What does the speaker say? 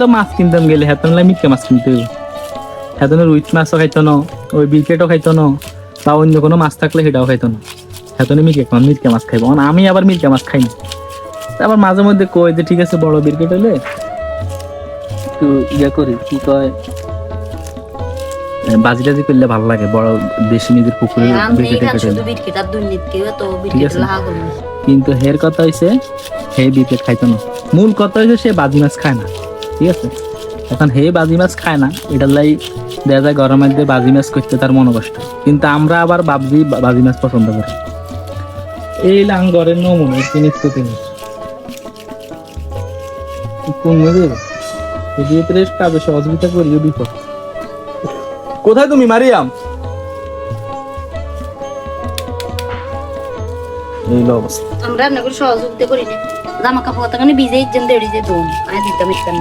তো মাছ কিনতাম গেলে হেতন লাই মিটকে মাছ কিনতে হইব। হেতন রুইচ মাছও খাইতো না ওই বিকেটও খাইতো না বা অন্য কোনো মাছ থাকলে সেটাও খাইতো না। হেতনে মিটকে মিটকে মাছ খাইবো। কারণ আমি আবার মিটকে মাছ খাই না। আবার মাঝে মধ্যে কই যে ঠিক আছে বড় বিকেট হইলে একটু ইয়ে করি কি কয় বাজি টাজি করলে ভালো লাগে বড় দেশি নিজের পুকুরে করি কিন্তু হের কথা হইছে হে বিকেট খাইতো না। মূল কথা হইছে সে বাজি মাছ খায় না। ঠিক আছে? এখন হে বাজি মাছ খায় না, এটার লাই দেখা যায় গরমের দিয়ে বাজি মাছ করতে তার মনে কষ্ট কিন্তু আমরা আবার বাবজি বাজি মাছ পছন্দ করি। এই লাঙ্গরের নমুনা জিনিস তো তিনি কোথায় তুমি, মারিয়াম? এই অবস্থা। আমরা করে সহযোগিতা করি না। জামা কাপড় তখন ভিজে ইজ্জেন দেড়ি যে দোন আমি দিতাম ইস্তান